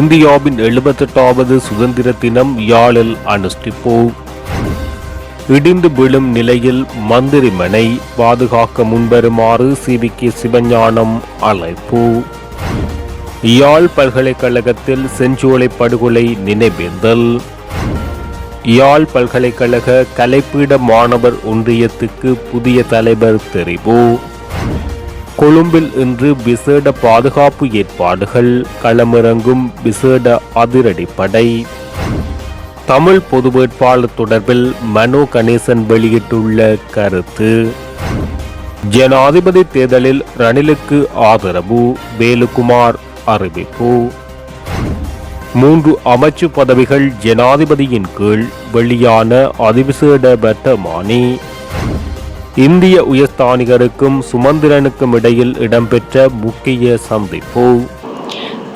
இந்தியாவின் எழுபத்தெட்டாவது சுதந்திர தினம் யாழில் அனுஷ்டிப்பு. இடிந்து விழும் நிலையில் மந்திரிமனை பாதுகாக்க முன்வருமாறு சிவிக்கு சிவஞானம் அழைப்பு. யாழ் பல்கலைக்கழகத்தில் செஞ்சோலை படுகொலை நினைவேந்தல். யாழ் பல்கலைக்கழக கலைப்பீட மாணவர் ஒன்றியத்துக்கு புதிய தலைவர் தெரிவு. கொழும்பில் இன்று விசேட பாதுகாப்பு ஏற்பாடுகள். களமிறங்கும் விசேட அதிரடிப்படை தமிழ் பொது வேட்பாளர் தொடர்பில் மனோ கணேசன் வெளியிட்டுள்ள கருத்து. ஜனாதிபதி தேர்தலில் ரணிலுக்கு ஆதரவு வேலுகுமார் அறிவிப்பு. மூன்று அமைச்சு பதவிகள் ஜனாதிபதியின் கீழ் வெளியான அதிவிசேட வர்த்தமானி. இந்திய உயர்ஸ்தானிகருக்கும் சுமந்திரனுக்கும் இடையில் இடம்பெற்ற முக்கிய சந்திப்பு.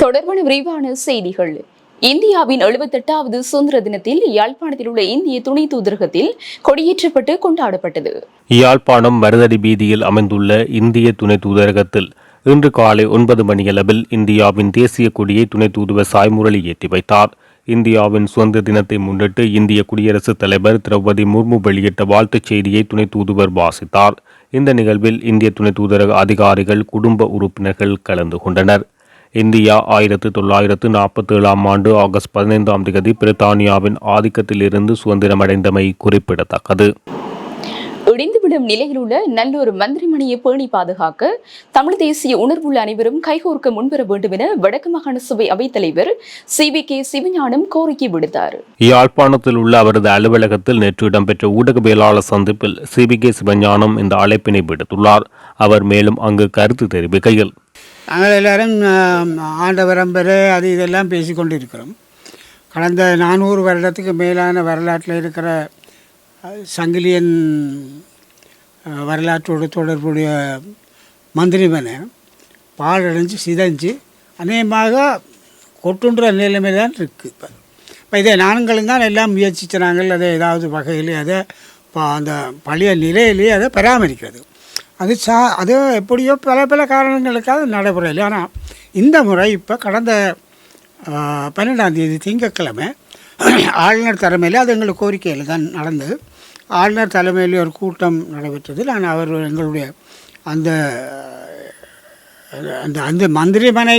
தொடர்பான விரிவான செய்திகள். இந்தியாவின் எழுபத்தெட்டாவது சுதந்திர தினத்தில் யாழ்ப்பாணத்தில் உள்ள இந்திய துணை தூதரகத்தில் கொடியேற்றப்பட்டு கொண்டாடப்பட்டது. யாழ்ப்பாணம் மருதடி வீதியில் அமைந்துள்ள இந்திய துணை தூதரகத்தில் இன்று காலை ஒன்பது மணியளவில் இந்தியாவின் தேசிய கொடியை துணை தூதுவர் சாய்முரளி ஏற்றி வைத்தார். இந்தியாவின் சுதந்திர தினத்தை முன்னிட்டு இந்திய குடியரசுத் தலைவர் திரௌபதி முர்மு வெளியிட்ட வாழ்த்துச் செய்தியை துணை தூதுவர் வாசித்தார். இந்த நிகழ்வில் இந்திய துணை தூதரக அதிகாரிகள் குடும்ப உறுப்பினர்கள் கலந்து கொண்டனர். இந்தியா ஆயிரத்து தொள்ளாயிரத்து நாற்பத்தி ஏழாம் ஆண்டு ஆகஸ்ட் பதினைந்தாம் தேதி பிரித்தானியாவின் ஆதிக்கத்திலிருந்து சுதந்திரமடைந்தமை குறிப்பிடத்தக்கது. இடிந்துவிடும் நிலையில் உள்ள நல்லொரு மந்திரிமனையை பேணி பாதுகாக்க தமிழ் தேசிய உணர்வுள்ள அனைவரும் கைகோர்க்க முன்வர வேண்டும் என வடக்கு மாகாண சபை அவைத்தலைவர் சி வி கே சிவஞானம் கோரிக்கை விடுத்தார். யாழ்ப்பாணத்தில் உள்ள அவரது அலுவலகத்தில் நேற்று இடம்பெற்ற ஊடகவியலாளர் சந்திப்பில் சிபிகே சிவஞானம் இந்த அழைப்பினை விடுத்துள்ளார். அவர் மேலும் அங்கு கருத்து தெரிவிக்கையில் நாங்கள் எல்லாரும் ஆண்டவரம்பரு அது இதெல்லாம் பேசிக்கொண்டு இருக்கிறோம் கடந்த நானூறு வருடத்துக்கு மேலான வரலாற்றில் இருக்கிற சங்கிலியன் வரலாற்றோடு தொடர்புடைய மந்திரிமனை பாழடைஞ்சு சிதைஞ்சு அநேகமாக கொட்டுன்ற நிலைமை தான் இருக்குது இப்போ இப்போ இதை நாங்களும் தான் எல்லாம் முயற்சிச்சாங்கள் அதை ஏதாவது வகையில் அதை ப- அந்த பழைய நிலையிலேயே அதை பராமரிக்கிறது. அது சா அது எப்படியோ பல பல காரணங்களுக்காக நடைபெறலை ஆனால் இந்த முறை இப்போ கடந்த பன்னெண்டாம் தேதி திங்கட்கிழமை ஆளுநர் தலைமையில் அது எங்களுக்கு கோரிக்கையில் தான் நடந்தது. ஆளுநர் தலைமையில் ஒரு கூட்டம் நடைபெற்றது. நான் அவர் எங்களுடைய அந்த அந்த அந்த மந்திரிமனை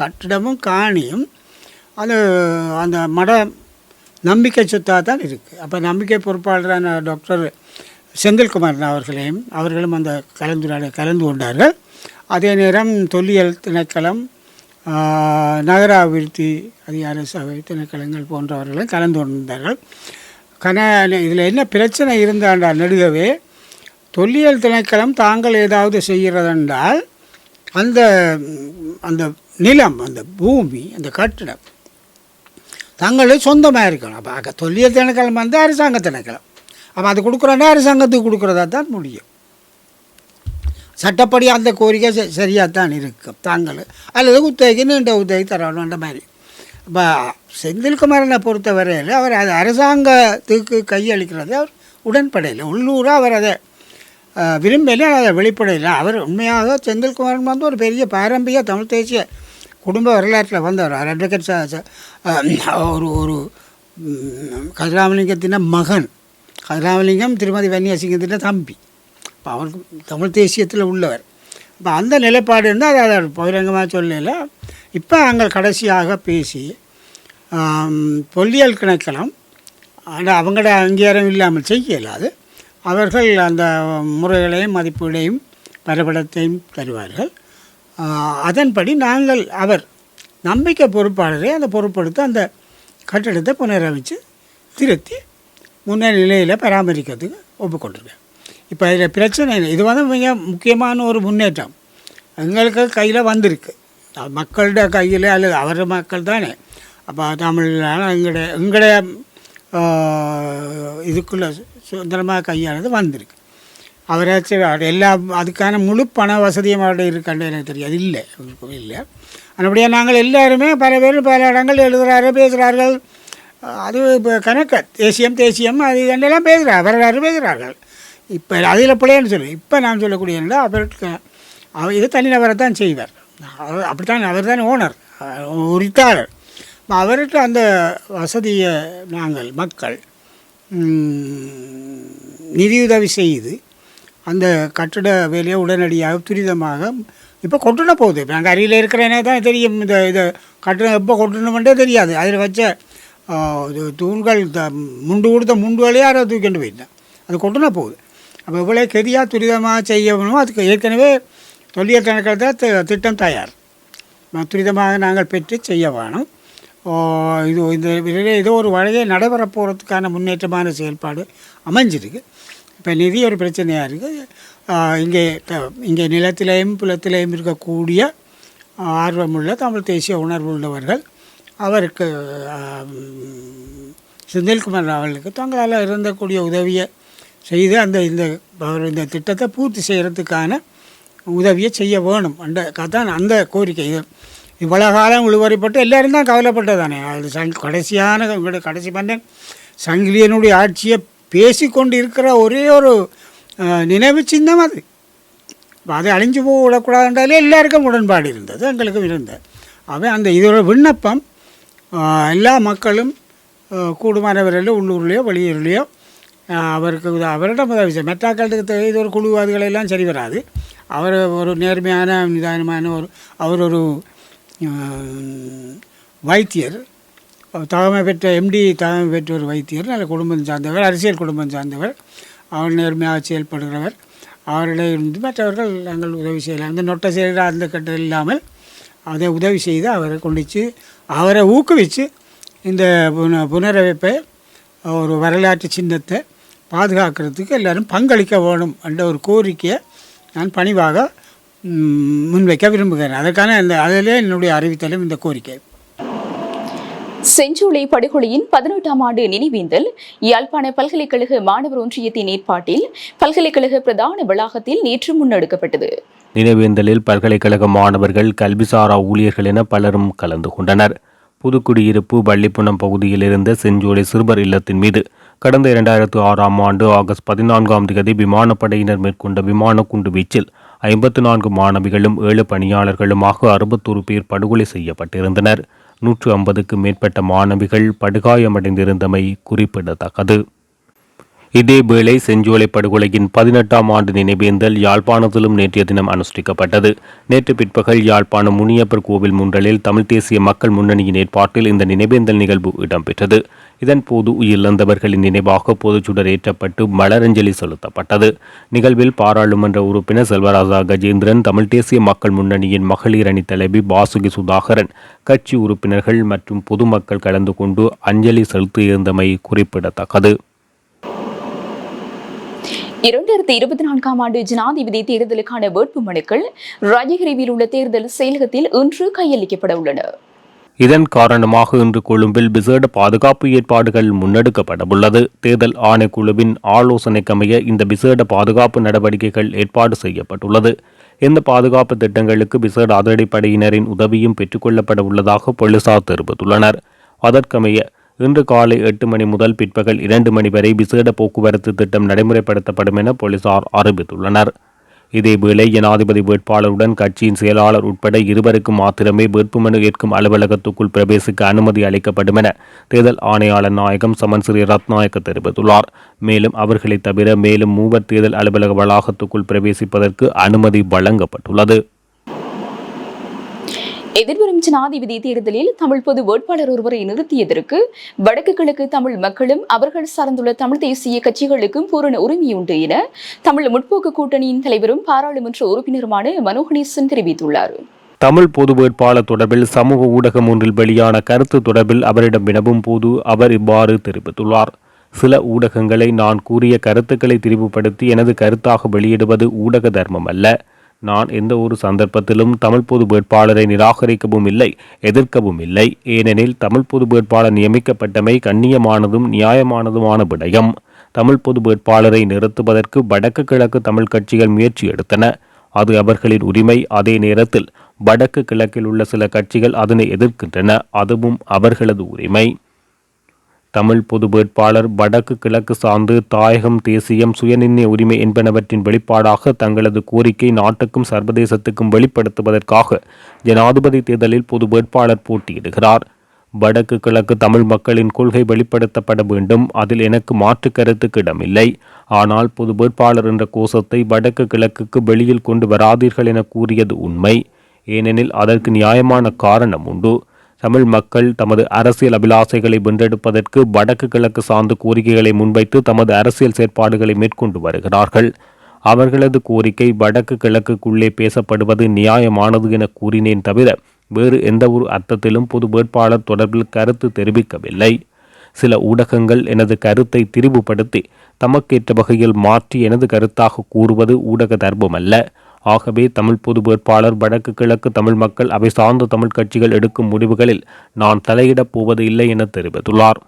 கட்டிடமும் காணியும் அது அந்த மட நம்பிக்கை சொத்தாக தான் இருக்குது அப்போ நம்பிக்கை பொறுப்பாளரான டாக்டர் செந்தில்குமார் அவர்களையும் அவர்களும் அந்த கலந்துரையாட கலந்து கொண்டார்கள். அதே நேரம் தொல்லியல் திணைக்களம் நகர அபிவிருத்தி அதிகார சபை திணைக்களங்கள் போன்றவர்களும் கலந்து கொண்டிருந்தார்கள். கன இதில் என்ன பிரச்சனை இருந்தாண்டா நெடுகவே தொல்லியல் திணைக்களம் தாங்கள் ஏதாவது செய்கிறதென்றால் அந்த அந்த நிலம் அந்த பூமி அந்த கட்டிடம் தங்களே சொந்தமாக இருக்கணும். அப்போ அங்கே தொல்லியல் திணைக்களம் வந்து அரசாங்க திணைக்களம். அப்போ அது கொடுக்குறோன்னா அரசாங்கத்துக்கு கொடுக்குறதா தான் முடியும். சட்டப்படி அந்த கோரிக்கை சரியாக தான் இருக்கும். தாங்கள். அல்லது குத்தகைக்கு நீண்ட தரணும் தரணுன்ற மாதிரி. இப்போ செந்தில்குமாரனை பொறுத்தவரையில் அவர் அது அரசாங்கத்துக்கு கையளிக்கிறது அவர் உடன்படையில். உள்ளூராக அவர் அதை அஹ், அதை வெளிப்படையில். அவர் உண்மையாக செந்தில்குமாரன் வந்து ஒரு பெரிய பாரம்பரிய தமிழ் தேசிய குடும்ப வரலாற்றில் வந்தவர். அட்வொகேட் ஒரு ஒரு கதிராமலிங்கத்தின மகன். கதிராமலிங்கம் திருமதி வன்னியாசிங்கத்தின தம்பி. இப்போ அவருக்கு தமிழ் தேசியத்தில் உள்ளவர். இப்போ அந்த நிலைப்பாடு இருந்தால் அதை அவர் பகிரங்கமாக சொல்லல. இப்போ நாங்கள் கடைசியாக பேசி தொல்லியல் கிணைக்கலாம் ஆனால் அவங்களோட அங்கீகாரம் இல்லாமல் செய்ய இயலாது. அவர்கள் அந்த முறைகளையும் மதிப்பீடையும் வரைபடத்தையும் தருவார்கள். அதன்படி நாங்கள் அவர் நம்பிக்கை பொறுப்பாளரை அந்த பொறுப்படுத்த அந்த கட்டிடத்தை புனரமைச்சு திருத்தி முன்ன நிலையில் பராமரிக்கிறதுக்கு ஒப்புக்கொண்டிருக்கேன் இப்போ இதில் பிரச்சனை இல்லை. இது வந்து மிக முக்கியமான ஒரு முன்னேற்றம். எங்களுக்கு கையில் வந்திருக்கு. மக்களோட கையில் அல்லது அவர் மக்கள் தானே. அப்போ தமிழ்னால எங்களுடைய எங்களுடைய இதுக்குள்ளே சுதந்திரமாக கையானது வந்திருக்கு. அவரை சரி எல்லா அதுக்கான முழு பண வசதியும் அவர்கிட்ட இருக்கான்னு எனக்கு தெரியாது. இல்லை இல்லை. அப்படியே நாங்கள் எல்லாருமே பல பேர் பல இடங்கள் எழுதுகிறாரு பேசுகிறார்கள் அது இப்போ கணக்கு தேசியம் தேசியம் அது இதெல்லாம் பேசுகிறார் வரலாறு பேசுகிறார்கள் இப்போ அதில் பிள்ளைன்னு சொல்லு இப்போ நான் சொல்லக்கூடிய அவருக்கு அவர் இது தனிநபரை தான் செய்வார். அவர் அப்படித்தான் அவர் தான் ஓனர் உரித்தாளர் அவர்கிட்ட அந்த வசதியை நாங்கள் மக்கள் நிதியுதவி செய்து அந்த கட்டிட வேலையை உடனடியாக துரிதமாக இப்போ கொட்டண போகுது. இப்போ நாங்கள் அருகில் இருக்கிறேனே தான் தெரியும். இந்த இதை கட்டணம் எப்போ கொட்டணுமெண்டே தெரியாது. அதில் வச்ச இது தூண்கள் த முண்டு கொடுத்த முண்டு வேலையாக யாரோ தூக்கிட்டு போயிட்டேன் அது கொட்டண போகுது. அப்போ இவ்வளோ கெதியாக துரிதமாக செய்யணும் அதுக்கு ஏற்கனவே தொல்லியல் கணக்கில் திட்டம் தயார். துரிதமாக நாங்கள் பெற்று செய்ய வேணும். இது இந்த இதில் ஏதோ ஒரு வழியை நடைபெற போகிறதுக்கான முன்னேற்றமான செயல்பாடு அமைஞ்சிருக்கு. இப்போ நிதி ஒரு பிரச்சனையாக இருக்குது இங்கே இங்கே நிலத்திலையும் புலத்திலையும் இருக்கக்கூடிய ஆர்வமுள்ள தமிழ் தேசிய உணர்வு உள்ளவர்கள் அவருக்கு செந்தில்குமார் அவர்களுக்கு தங்களால் இருந்தக்கூடிய உதவியை செய்து அந்த இந்த அவர் இந்த திட்டத்தை பூர்த்தி செய்கிறதுக்கான உதவியை செய்ய வேணும். அந்த அதான் அந்த கோரிக்கை. இது இவ்வளோ காலம் உழுவறைப்பட்டு எல்லாரும் தான் கவலைப்பட்டதானே? அது சங் கடைசியான கடைசி மன்னன் சங்கிலியனுடைய ஆட்சியை பேசிக்கொண்டு இருக்கிற ஒரே ஒரு நினைவு சின்னம் அது. அது அழிஞ்சு போக விடக்கூடாதுன்றாலே எல்லாருக்கும் உடன்பாடு இருந்தது எங்களுக்கும் இருந்தது. அவன் அந்த இதோட விண்ணப்பம் எல்லா மக்களும் கூடுமானவர்களோ உள்ளூர்லேயோ வெளியூர்லேயோ அவருக்கு அவரிடம் உதவி செய்ய மெட்டாக்களுக்கு இது ஒரு குழுவாதிகளெல்லாம் சரி வராது. அவர் ஒரு நேர்மையான நிதானமான ஒரு அவர் ஒரு வைத்தியர். தகமை பெற்ற எம்டி தகமை பெற்ற ஒரு வைத்தியர் நல்ல குடும்பம் சார்ந்தவர் அரசியல் குடும்பம் சார்ந்தவர். அவர் நேர்மையாக செயல்படுகிறவர். அவரிடம் இருந்து மற்றவர்கள் நாங்கள் உதவி செய்யலாம். அந்த நொட்டை செய்கிற அந்த கட்டம் இல்லாமல் அதை உதவி செய்து அவரை கொண்டுச்சு அவரை ஊக்குவித்து இந்த புன புனரமைப்பை ஒரு வரலாற்று சின்னத்தை பாதுகாக்கிறதுக்கு எல்லாரும் பங்களிக்க வேணும் என்ற ஒரு கோரிக்கையை நான் பணிவாக முன்வைக்க விரும்புகிறேன் அதற்கான இந்த அதிலே என்னுடைய அறிவித்தலும் இந்த கோரிக்கை. செஞ்சோலை படுகொலையின் பதினெட்டாம் ஆண்டு நினைவேந்தல் யாழ்ப்பாண பல்கலைக்கழக மாணவர் ஒன்றியத்தின் ஏற்பாட்டில் பல்கலைக்கழக பிரதான வளாகத்தில் நேற்று முன்னெடுக்கப்பட்டது. நினைவேந்தலில் பல்கலைக்கழக மாணவர்கள் கல்விசாரா ஊழியர்கள் என பலரும் கலந்து கொண்டனர். புதுக்குடியிருப்பு வள்ளிப்புணம் பகுதியில் இருந்த செஞ்சோலை சிறுவர் இல்லத்தின் மீது கடந்த இரண்டாயிரத்து ஆறாம் ஆண்டு ஆகஸ்ட் பதினான்காம் தேதி விமானப்படையினர் மேற்கொண்ட விமான குண்டு வீச்சில் ஐம்பத்து நான்கு மாணவிகளும் ஏழு பணியாளர்களுமாக அறுபத்தொரு பேர் படுகொலை செய்யப்பட்டிருந்தனர். நூற்று ஐம்பதுக்கு மேற்பட்ட மாணவிகள் படுகாயமடைந்திருந்தமை குறிப்பிடத்தக்கது. இதேவேளை செஞ்சோலை படுகொலையின் பதினெட்டாம் ஆண்டு நினைவேந்தல் யாழ்ப்பாணத்திலும் நேற்றைய தினம் அனுஷ்டிக்கப்பட்டது. நேற்று பிற்பகல் யாழ்ப்பாணம் முனியப்பர் கோவில் முன்றலில் தமிழ் தேசிய மக்கள் முன்னணியின் ஏற்பாட்டில் இந்த நினைவேந்தல் நிகழ்வு இடம்பெற்றது. இதன்போது உயிரிழந்தவர்களின் நினைவாக பொதுச்சுடர் ஏற்றப்பட்டு மலரஞ்சலி செலுத்தப்பட்டது. நிகழ்வில் பாராளுமன்ற உறுப்பினர் செல்வராஜா கஜேந்திரன் தமிழ் தேசிய மக்கள் முன்னணியின் மகளிர் அணி தலைவி பாசுகி சுதாகரன் கட்சி உறுப்பினர்கள் மற்றும் பொதுமக்கள் கலந்து கொண்டு அஞ்சலி செலுத்தியிருந்தமை குறிப்பிடத்தக்கது. இரண்டாயிரத்தி இருபத்தி நான்காம் ஆண்டு ஜனாதிபதி தேர்தலுக்கான வேட்பு மனுக்கள் ராஜகிரிவில் உள்ள தேர்தல் செயலகத்தில் இன்று கையளிக்கப்பட உள்ளன. இதன் காரணமாக இன்று கொழும்பில் விசேட பாதுகாப்பு ஏற்பாடுகள் முன்னெடுக்கப்படவுள்ளது. தேர்தல் ஆணைக்குழுவின் ஆலோசனைக்கமைய இந்த விசேட பாதுகாப்பு நடவடிக்கைகள் ஏற்பாடு செய்யப்பட்டுள்ளது. இந்த பாதுகாப்பு திட்டங்களுக்கு விசேட அதிரடிப்படையினரின் உதவியும் பெற்றுக்கொள்ளப்பட உள்ளதாக போலீசார் தெரிவித்துள்ளனர். அதற்கமைய இன்று காலை எட்டு மணி முதல் பிற்பகல் இரண்டு மணி வரை விசேட போக்குவரத்து திட்டம் நடைமுறைப்படுத்தப்படும் என போலீசார் அறிவித்துள்ளனர். இதேவேளை ஜனாதிபதி வேட்பாளருடன் கட்சியின் செயலாளர் உட்பட இருவருக்கும் மாத்திரமே வேட்புமனு ஏற்கும் அலுவலகத்துக்குள் பிரவேசிக்க அனுமதி அளிக்கப்படும் என தேர்தல் ஆணையாளர் நாயகம் சமன் ஸ்ரீ ரத்நாயக்க தெரிவித்துள்ளார். மேலும் அவர்களை தவிர மேலும் மூவர் தேர்தல் அலுவலக வளாகத்துக்குள் பிரவேசிப்பதற்கு அனுமதி வழங்கப்பட்டுள்ளது. எதிர்வரும் ஜனாதிபதி தேர்தலில் தமிழ் பொது வேட்பாளர் ஒருவரை நிறுத்தியதற்கு வடக்கு கிழக்கு தமிழ் மக்களும் அவர்கள் சார்ந்துள்ள தமிழ் தேசிய கட்சிகளுக்கும் பூரண உரிமையுண்டு என தமிழ் முற்போக்கு கூட்டணியின் தலைவரும் பாராளுமன்ற உறுப்பினருமான மனோகணேசன் தெரிவித்துள்ளார். தமிழ் பொது வேட்பாளர் தொடர்பில் சமூக ஊடகம் ஒன்றில் வெளியான கருத்து தொடர்பில் அவரிடம் வினவும் போது அவர் இவ்வாறு தெரிவித்துள்ளார். சில ஊடகங்களை நான் கூறிய கருத்துக்களை திரிவுபடுத்தி எனது கருத்தாக வெளியிடுவது ஊடக தர்மம் அல்ல. நான் எந்த ஒரு சந்தர்ப்பத்திலும் தமிழ் பொது வேட்பாளரை நிராகரிக்கவும் இல்லை எதிர்க்கவும் இல்லை. ஏனெனில் தமிழ் பொது வேட்பாளர் நியமிக்கப்பட்டமை கண்ணியமானதும் நியாயமானதுமான விடயம். தமிழ் பொது வேட்பாளரை நிறுத்துவதற்கு வடக்கு கிழக்கு தமிழ் கட்சிகள் முயற்சி எடுத்தன. அது அவர்களின் உரிமை. அதே நேரத்தில் வடக்கு கிழக்கில் உள்ள சில கட்சிகள் அதனை எதிர்க்கின்றன. அதுவும் அவர்களது உரிமை. தமிழ் பொது வேட்பாளர் வடக்கு கிழக்கு சார்ந்து தாயகம் தேசியம் சுயநிர்ணய உரிமை என்பனவற்றின் வெளிப்பாடாக தங்களது கோரிக்கை நாட்டுக்கும் சர்வதேசத்துக்கும் வெளிப்படுத்துவதற்காக ஜனாதிபதி தேர்தலில் பொது வேட்பாளர் போட்டியிடுகிறார். வடக்கு கிழக்கு தமிழ் மக்களின் கொள்கை வெளிப்படுத்தப்பட வேண்டும். அதில் எனக்கு மாற்று கருத்துக்கு இடமில்லை. ஆனால் பொது வேட்பாளர் என்ற கோஷத்தை வடக்கு கிழக்குக்கு வெளியில் கொண்டு வராதீர்கள் என கூறியது உண்மை. ஏனெனில் அதற்கு நியாயமான காரணம் உண்டு. தமிழ் மக்கள் தமது அரசியல் அபிலாசைகளை வென்றெடுப்பதற்கு வடக்கு கிழக்கு சார்ந்த கோரிக்கைகளை முன்வைத்து தமது அரசியல் செயற்பாடுகளை மேற்கொண்டு வருகிறார்கள். அவர்களது கோரிக்கை வடக்கு கிழக்குக்குள்ளே பேசப்படுவது நியாயமானது என கூறினேன் தவிர வேறு எந்த ஒரு அர்த்தத்திலும் பொது வேட்பாளர் தொடர்பில் கருத்து தெரிவிக்கவில்லை. சில ஊடகங்கள் எனது கருத்தை திரிவுபடுத்தி தமக்கேற்ற வகையில் மாற்றி எனது கருத்தாக கூறுவது ஊடக தர்மமல்ல. ஆகவே தமிழ் பொது வேட்பாளர் வடக்கு கிழக்கு தமிழ் மக்கள் அவை சார்ந்த தமிழ் கட்சிகள் எடுக்கும் முடிவுகளில் நான் தலையிடப் போவது இல்லை என தெரிவித்துள்ளார்.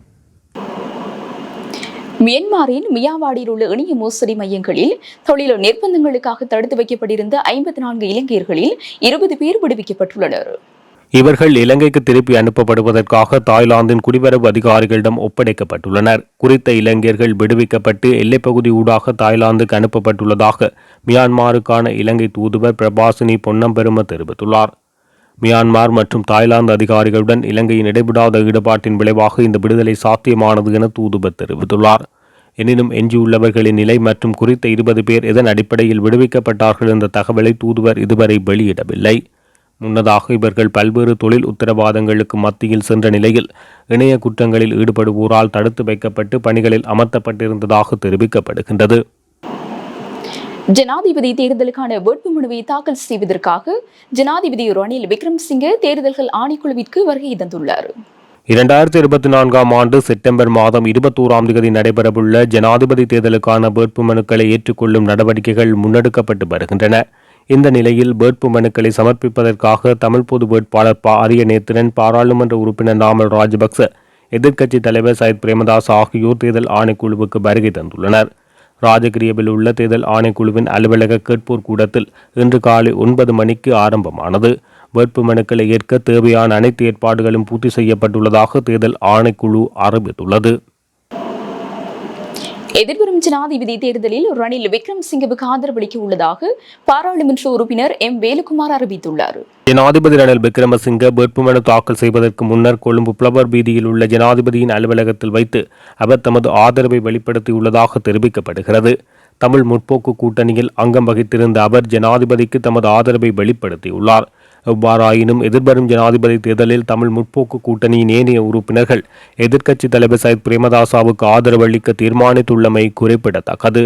மியன்மாரின் மியாவாடியில் உள்ள இணைய மோசடி மையங்களில் தொழில் நிர்பந்தங்களுக்காக தடுத்து வைக்கப்பட்டிருந்த ஐம்பத்தி நான்கு இலங்கையர்களில் இருபது பேர் விடுவிக்கப்பட்டுள்ளனர். இவர்கள் இலங்கைக்கு திருப்பி அனுப்பப்படுவதற்காக தாய்லாந்தின் குடிவரவு அதிகாரிகளிடம் ஒப்படைக்கப்பட்டுள்ளனர். குறித்த இளைஞர்கள் விடுவிக்கப்பட்டு எல்லைப்பகுதி ஊடாக தாய்லாந்துக்கு அனுப்பப்பட்டுள்ளதாக மியான்மாருக்கான இலங்கை தூதுவர் பிரபாசினி பொன்னம்பெரும தெரிவித்துள்ளார். மியான்மார் மற்றும் தாய்லாந்து அதிகாரிகளுடன் இலங்கையின் இடைவிடாத ஈடுபாட்டின் விளைவாக இந்த விடுதலை சாத்தியமானது என தூதுவர் தெரிவித்துள்ளார். எனினும் எஞ்சியுள்ளவர்களின் நிலை மற்றும் குறித்த இருபது பேர் எதன் அடிப்படையில் விடுவிக்கப்பட்டார்கள் என்ற தகவலை தூதுவர் இதுவரை வெளியிடவில்லை. முன்னதாக இவர்கள் பல்வேறு தொழில் உத்தரவாதங்களுக்கு மத்தியில் சென்ற நிலையில் இணைய குற்றங்களில் ஈடுபடுவோரால் தடுத்து வைக்கப்பட்டு பணிகளில் அமர்த்தப்பட்டிருந்ததாக தெரிவிக்கப்படுகின்றது. ஜனாதிபதி தேர்தலுக்கான வேட்புமனுவை தாக்கல் செய்வதற்காக ஜனாதிபதி ரணில் விக்ரம்சிங்கே தேர்தல்கள் ஆணைக்குழுவிற்கு வருகை தந்துள்ளார். இரண்டாயிரத்தி இருபத்தி நான்காம் ஆண்டு செப்டம்பர் மாதம் இருபத்தோராம் தேதி நடைபெறவுள்ள ஜனாதிபதி தேர்தலுக்கான வேட்புமனுக்களை ஏற்றுக்கொள்ளும் நடவடிக்கைகள் முன்னெடுக்கப்பட்டு வருகின்றன. இந்த நிலையில் வேட்பு மனுக்களை சமர்ப்பிப்பதற்காக தமிழ் பொது வேட்பாளர் ப அரியநேத்திரன் பாராளுமன்ற உறுப்பினர் நாமல் ராஜபக்ச எதிர்க்கட்சித் தலைவர் சயித் பிரேமதாஸ் ஆகியோர் தேர்தல் ஆணைக்குழுவுக்கு வருகை தந்துள்ளனர். ராஜகிரியவில் உள்ள தேர்தல் ஆணைக்குழுவின் அலுவலக கேட்போர் கூடத்தில் இன்று காலை ஒன்பது மணிக்கு ஆரம்பமானது. வேட்பு மனுக்களை ஏற்க தேவையான அனைத்து ஏற்பாடுகளும் பூர்த்தி செய்யப்பட்டுள்ளதாக தேர்தல் ஆணைக்குழு அறிவித்துள்ளது. எதிர்வரும் ஜனாதிபதி தேர்தலில் ரணில் விக்ரம்சிங்கவுக்கு ஆதரவளிக்க உள்ளதாக பாராளுமன்ற உறுப்பினர் எம் வேலுக்குமார் அறிவித்துள்ளார். ஜனாதிபதி ரணில் விக்ரமசிங்க வேட்புமனு தாக்கல் செய்வதற்கு முன்னர் கொழும்பு புலவர் வீதியில் உள்ள ஜனாதிபதியின் அலுவலகத்தில் வைத்து அவர் தமது ஆதரவை வெளிப்படுத்தியுள்ளதாக தெரிவிக்கப்படுகிறது. தமிழ் முற்போக்கு கூட்டணியில் அங்கம் வகித்திருந்த அவர் ஜனாதிபதிக்கு தமது ஆதரவை வெளிப்படுத்தியுள்ளார். எவ்வாறாயினும் எதிர்வரும் ஜனாதிபதி தேர்தலில் தமிழ் முற்போக்கு கூட்டணியின் ஏனைய உறுப்பினர்கள். எதிர்க்கட்சித் தலைவர் சயித் பிரேமதாசாவுக்கு ஆதரவு அளிக்க தீர்மானித்துள்ளமை குறிப்பிடத்தக்கது.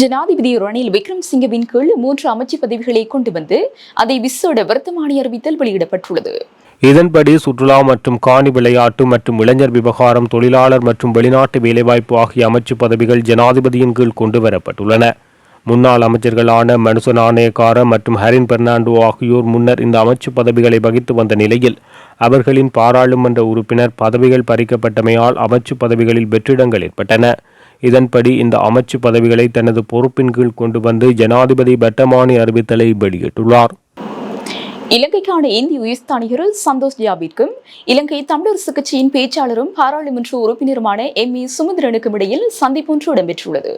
ஜனாதிபதி ரணில் விக்ரம்சிங்கவின் கீழ் மூன்று அமைச்சு பதவிகளை கொண்டு வந்து அதை விசோட வர்த்தமானி அறிவித்தல் வெளியிடப்பட்டுள்ளது. இதன்படி சுற்றுலா மற்றும் காணி விளையாட்டு மற்றும் இளைஞர் விவகாரம் தொழிலாளர் மற்றும் வெளிநாட்டு வேலைவாய்ப்பு ஆகிய அமைச்சு பதவிகள் ஜனாதிபதியின் கீழ் கொண்டு வரப்பட்டுள்ளன. முன்னாள் அமைச்சர்களான மனுச நாணயக்கார மற்றும் ஹரின் பெர்னாண்டோ ஆகியோர் முன்னர் இந்த அமைச்சு பதவிகளை வகித்து வந்த நிலையில் அவர்களின் பாராளுமன்ற உறுப்பினர் பதவிகள் பறிக்கப்பட்டமையால் அமைச்சு பதவிகளில் வெற்றிடங்கள் ஏற்பட்டன. இதன்படி இந்த அமைச்சு பதவிகளை தனது பொறுப்பின் கீழ் கொண்டு வந்து ஜனாதிபதி பட்டமானி அறிவித்தலை வெளியிட்டுள்ளார். இலங்கைக்கான இந்திய உயர்ஸ்தானிகர் சந்தோஷ் ஜாபிற்கும் இலங்கை தமிழரசு கட்சியின் பேச்சாளரும் பாராளுமன்ற உறுப்பினருமான எம் ஏ சுமந்திரனுக்கும் இடையில் சந்திப்பொன்று இடம்பெற்றுள்ளது.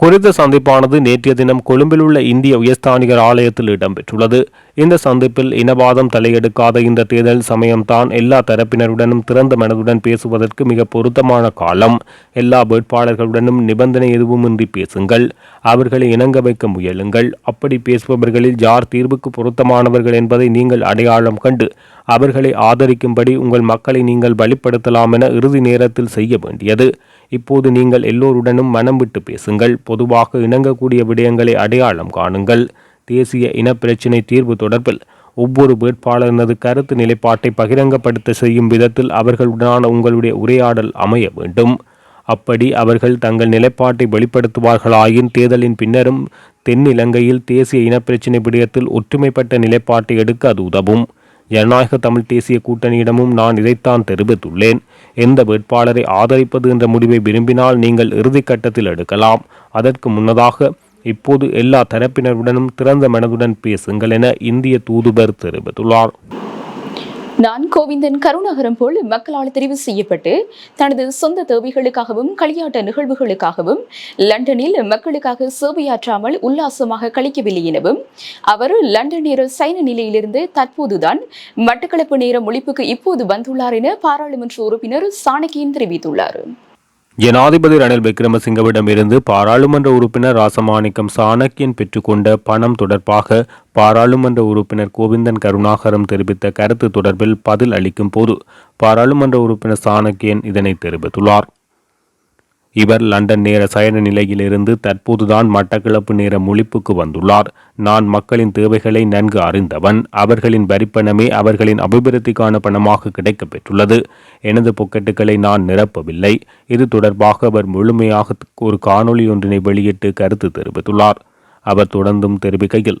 குறித்த சந்திப்பானது நேற்றைய தினம் கொழும்பில் உள்ள இந்திய உயர்ஸ்தானிகர் ஆலயத்தில் இடம்பெற்றுள்ளது. இந்த சந்திப்பில் இனவாதம் தலையெடுக்காத இந்த தேர்தல் சமயம்தான் எல்லா தரப்பினருடனும் திறந்த மனதுடன் பேசுவதற்கு மிக பொருத்தமான காலம். எல்லா வேட்பாளர்களுடனும் நிபந்தனை எதுவுமின்றி பேசுங்கள். அவர்களை இணங்க வைக்க முயலுங்கள். அப்படி பேசுபவர்களில் யார் தீர்வுக்கு பொருத்தமானவர்கள் என்பதை நீங்கள் அடையாளம் கண்டு அவர்களை ஆதரிக்கும்படி உங்கள் மக்களை நீங்கள் வழிப்படுத்தலாம் என இறுதி நேரத்தில் செய்ய வேண்டியது. இப்போது நீங்கள் எல்லோருடனும் மனம் விட்டு பேசுங்கள். பொதுவாக இணங்கக்கூடிய விடயங்களை அடையாளம் காணுங்கள். தேசிய இனப்பிரச்சினை தீர்வு தொடர்பில் ஒவ்வொரு வேட்பாளரினது கருத்து நிலைப்பாட்டை பகிரங்கப்படுத்த செய்யும் விதத்தில் அவர்களுடனான உங்களுடைய உரையாடல் அமைய வேண்டும். அப்படி அவர்கள் தங்கள் நிலைப்பாட்டை வெளிப்படுத்துவார்களாயின் தேர்தலின் பின்னரும் தென்னிலங்கையில் தேசிய இனப்பிரச்சினை விடயத்தில் ஒற்றுமைப்பட்ட நிலைப்பாட்டை எடுக்க அது உதவும். ஜனநாயக தமிழ் தேசிய கூட்டணியிடமும் நான் இதைத்தான் தெரிவித்துள்ளேன். எந்த வேட்பாளரை ஆதரிப்பது என்ற முடிவை விரும்பினால் நீங்கள் இறுதிக்கட்டத்தில் எடுக்கலாம். அதற்கு முன்னதாக இப்போது எல்லா தரப்பினருடனும் திறந்த மனதுடன் பேசுங்கள் என இந்திய தூதுவர் தெரிவித்துள்ளார். நான் கோவிந்தன் கருணாகரம் போல் மக்களால் தெரிவு செய்யப்பட்டு தனது சொந்த தேவைகளுக்காகவும் களியாட்ட நிகழ்வுகளுக்காகவும் லண்டனில் மக்களுக்காக சேவையாற்றாமல் உல்லாசமாக கழிக்கவில்லை எனவும் அவர் லண்டன் நேர சைன நிலையிலிருந்து தற்போதுதான் மட்டக்களப்பு நேர ஒழிப்புக்கு இப்போது வந்துள்ளார் என பாராளுமன்ற உறுப்பினர் சாணக்கியன் தெரிவித்துள்ளார். ஜனாதிபதி ரணில் விக்ரமசிங்கவிடமிருந்து பாராளுமன்ற உறுப்பினர் ராசமாணிக்கம் சாணக்கியன் பெற்றுக்கொண்ட பணம் தொடர்பாக பாராளுமன்ற உறுப்பினர் கோவிந்தன் கருணாகரம் தெரிவித்த கருத்து தொடர்பில் பதில் அளிக்கும் போது பாராளுமன்ற உறுப்பினர் சாணக்கியன் இதனை தெரிவித்துள்ளார். இவர் லண்டன் நேர சயன நிலையிலிருந்து தற்போதுதான் மட்டக்களப்பு நேர முழிப்புக்கு வந்துள்ளார். நான் மக்களின் தேவைகளை நன்கு அறிந்தவன். அவர்களின் வரிப்பணமே அவர்களின் அபிவிருத்திக்கான பணமாக கிடைக்கப் பெற்றுள்ளது. எனது பொக்கெட்டுகளை நான் நிரப்பவில்லை. இது தொடர்பாக அவர் முழுமையாக ஒரு காணொளி ஒன்றினை வெளியிட்டு கருத்து தெரிவித்துள்ளார். அவர் தொடர்ந்தும் தெரிவிக்கையில்